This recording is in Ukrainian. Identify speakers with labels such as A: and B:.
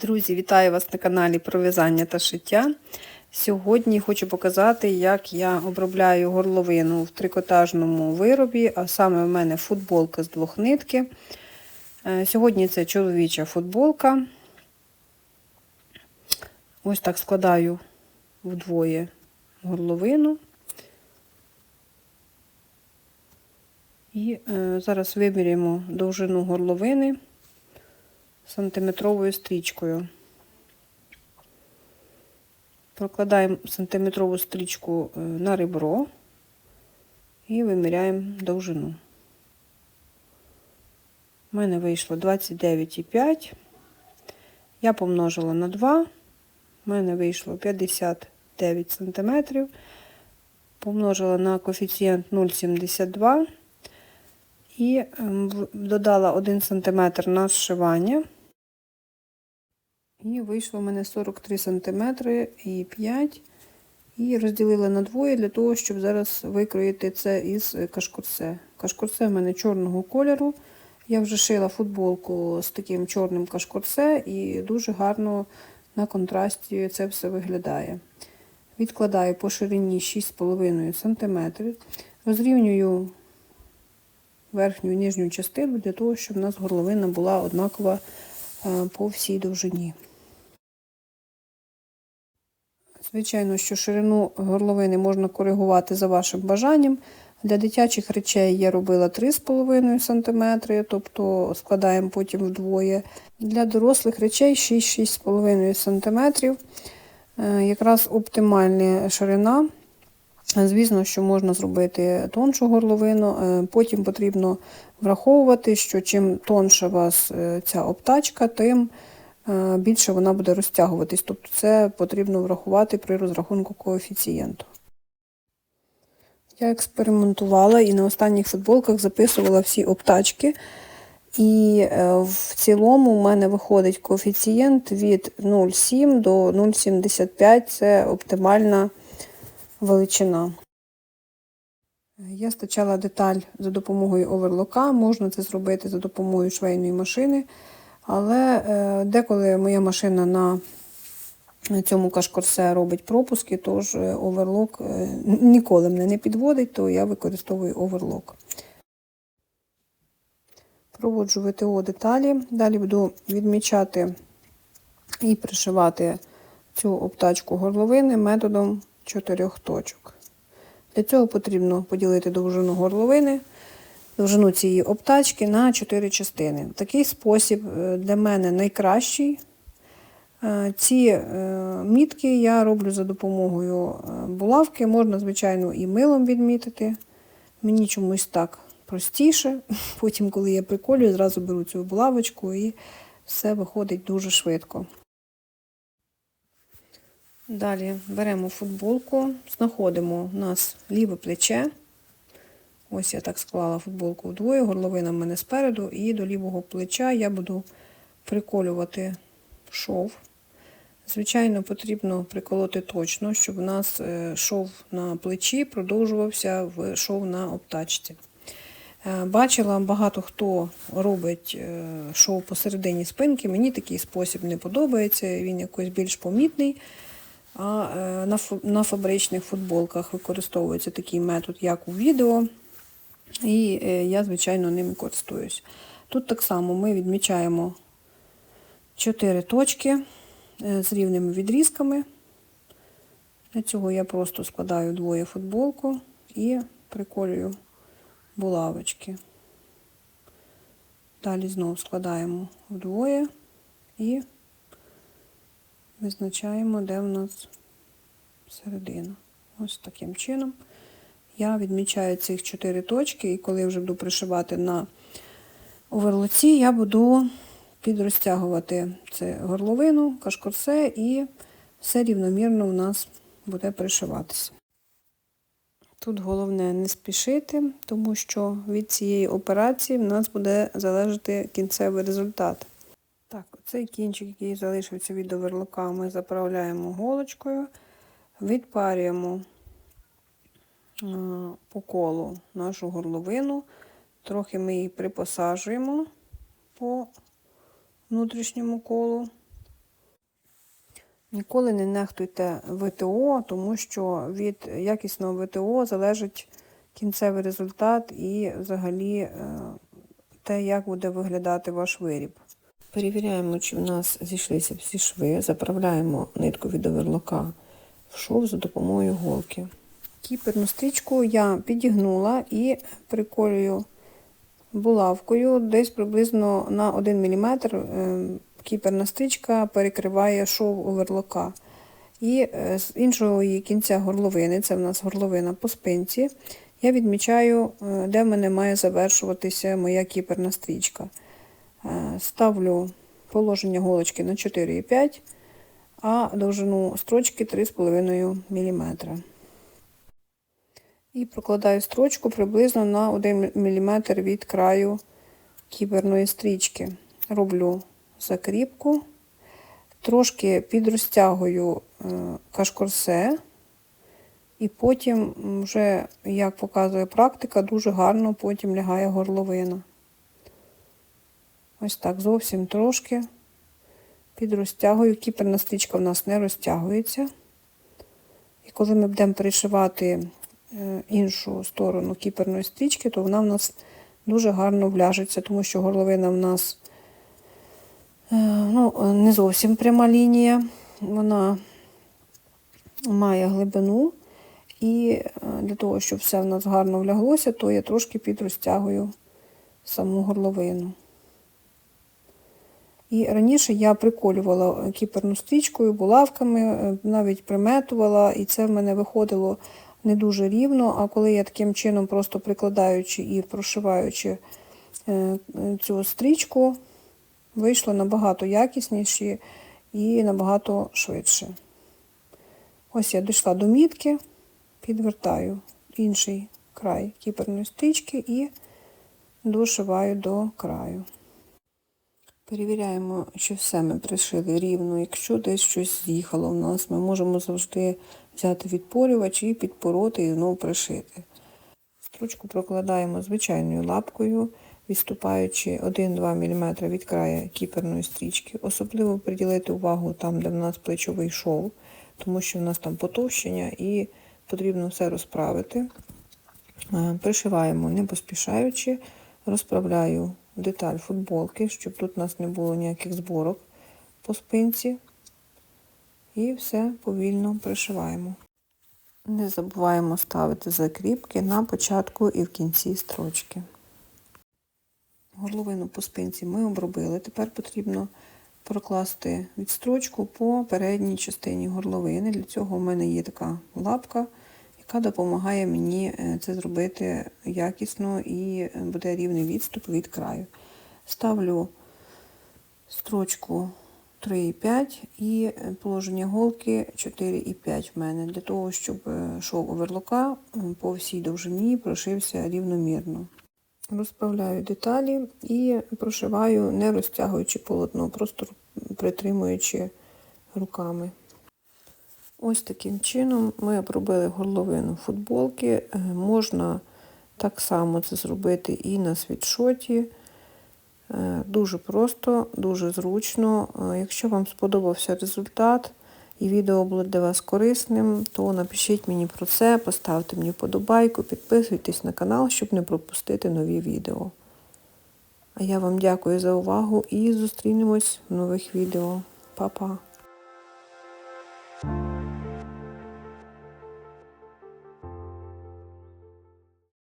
A: Друзі, вітаю вас на каналі про в'язання та шиття. Сьогодні хочу показати, як я обробляю горловину в трикотажному виробі, а саме в мене футболка з двох нитки. Е, Сьогодні це чоловіча футболка. Ось так складаю вдвоє горловину. І е, зараз виміряємо довжину горловини сантиметровою стрічкою. Прокладаємо сантиметрову стрічку е, на ребро і виміряємо довжину. У мене вийшло 29,5. Я помножила на 2. У мене вийшло 59 см. Помножила на коефіцієнт 0,72 і ем, додала 1 см на зшивання. І вийшло в мене 43 см і 5 І розділила на двоє для того, щоб зараз викроїти це із кашкурсе. Кашкурсе в мене чорного кольору. Я вже шила футболку з таким чорним кашкурсе і дуже гарно на контрасті це все виглядає. Відкладаю по ширині 6,5 см. Розрівнюю верхню і нижню частину для того, щоб у нас горловина була однакова по всій довжині. Звичайно, що ширину горловини можна коригувати за вашим бажанням. Для дитячих речей я робила 3,5 см, тобто складаємо потім вдвоє. Для дорослих речей 6-6,5 см. Якраз оптимальна ширина. Звісно, що можна зробити тоншу горловину, потім потрібно враховувати, що чим тонша у вас ця обтачка, тим більше вона буде розтягуватись. Тобто це потрібно врахувати при розрахунку коефіцієнту. Я експериментувала і на останніх футболках записувала всі обтачки. І в цілому в мене виходить коефіцієнт від 0,7 до 0,75 це оптимальна величина. Я стачала деталь за допомогою оверлока, можна це зробити за допомогою швейної машини, але деколи моя машина на цьому кашкорсе робить пропуски, тож оверлок ніколи мене не підводить, то я використовую оверлок. Проводжу ВТО деталі, далі буду відмічати і пришивати цю обтачку горловини методом чотирьох точок. Для цього потрібно поділити довжину горловини, довжину цієї обтачки на 4 частини. Такий спосіб для мене найкращий. Ці мітки я роблю за допомогою булавки, можна, звичайно, і милом відмітити. Мені чомусь так простіше. Потім, коли я приколюю, зразу беру цю булавочку і все виходить дуже швидко. Далі беремо футболку, знаходимо у нас ліве плече. Ось я так склала футболку вдвоє, горловина в мене спереду, і до лівого плеча я буду приколювати шов. Звичайно, потрібно приколоти точно, щоб у нас шов на плечі продовжувався в шов на обтачці. Бачила, багато хто робить шов посередині спинки. Мені такий спосіб не подобається, він якось більш помітний. А на фабричних футболках використовується такий метод, як у відео. І я, звичайно, ним користуюсь. Тут так само ми відмічаємо 4 точки з рівними відрізками. Для цього я просто складаю двоє футболку і приколюю булавочки. Далі знову складаємо вдвоє і визначаємо, де в нас середина. Ось таким чином. Я відмічаю цих чотири точки, і коли вже буду пришивати на оверлоці, я буду підрозтягувати це горловину, кашкорсе, і все рівномірно у нас буде пришиватися. Тут головне не спішити, тому що від цієї операції в нас буде залежати кінцевий результат. Так, оцей кінчик, який залишився від оверлока, ми заправляємо голочкою, відпарюємо по колу нашу горловину, трохи ми її припосаджуємо по внутрішньому колу. Ніколи не нехтуйте ВТО, тому що від якісного ВТО залежить кінцевий результат і взагалі е, те, як буде виглядати ваш виріб. Перевіряємо, чи в нас зійшлися всі шви, заправляємо нитку від оверлока в шов за допомогою голки. Кіперну стрічку я підігнула і приколюю булавкою десь приблизно на 1 мм кіперна стрічка перекриває шов оверлока. І е, з іншого її кінця горловини, це в нас горловина по спинці, я відмічаю, е, де в мене має завершуватися моя кіперна стрічка. Е, Ставлю положення голочки на 4,5, а довжину строчки 3,5 мм. І прокладаю строчку приблизно на 1 мм від краю кіберної стрічки. Роблю закріпку, трошки підрозтягую е, кашкорсе, і потім вже, як показує практика, дуже гарно потім лягає горловина. Ось так, зовсім трошки підрозтягую. Кіперна стрічка в нас не розтягується. І коли ми будемо пришивати е, іншу сторону кіперної стрічки, то вона в нас дуже гарно вляжеться, тому що горловина в нас е, ну, не зовсім пряма лінія, вона має глибину. І е, для того, щоб все в нас гарно вляглося, то я трошки підрозтягую саму горловину. І раніше я приколювала кіперну стрічкою, булавками, е, навіть приметувала, і це в мене виходило не дуже рівно. А коли я таким чином, просто прикладаючи і прошиваючи е, цю стрічку, вийшло набагато якісніше і набагато швидше. Ось я дійшла до мітки, підвертаю інший край кіперної стрічки і дошиваю до краю. Перевіряємо, чи все ми пришили рівно. Якщо десь щось з'їхало в нас, ми можемо завжди взяти відпорювач і підпороти і знову пришити. Стручку прокладаємо звичайною лапкою, відступаючи 1-2 мм від краю кіперної стрічки. Особливо приділити увагу там, де в нас плечовий шов, тому що в нас там потовщення і потрібно все розправити. Е, Пришиваємо не поспішаючи, розправляю деталь футболки, щоб тут у нас не було ніяких зборок по спинці. І все повільно пришиваємо. Не забуваємо ставити закріпки на початку і в кінці строчки. Горловину по спинці ми обробили. Тепер потрібно прокласти відстрочку по передній частині горловини. Для цього в мене є така лапка, яка допомагає мені е, це зробити якісно і буде рівний відступ від краю. Ставлю строчку 3,5 і положення голки 4,5 в мене, для того, щоб е, шов оверлока по всій довжині прошився рівномірно. Розправляю деталі і прошиваю, не розтягуючи полотно, просто притримуючи руками. Ось таким чином ми обробили горловину футболки. Е, Можна так само це зробити і на світшоті. Е, Дуже просто, дуже зручно. Е, Якщо вам сподобався результат і відео було для вас корисним, то напишіть мені про це, поставте мені вподобайку, підписуйтесь на канал, щоб не пропустити нові відео. А я вам дякую за увагу і зустрінемось в нових відео. Па-па!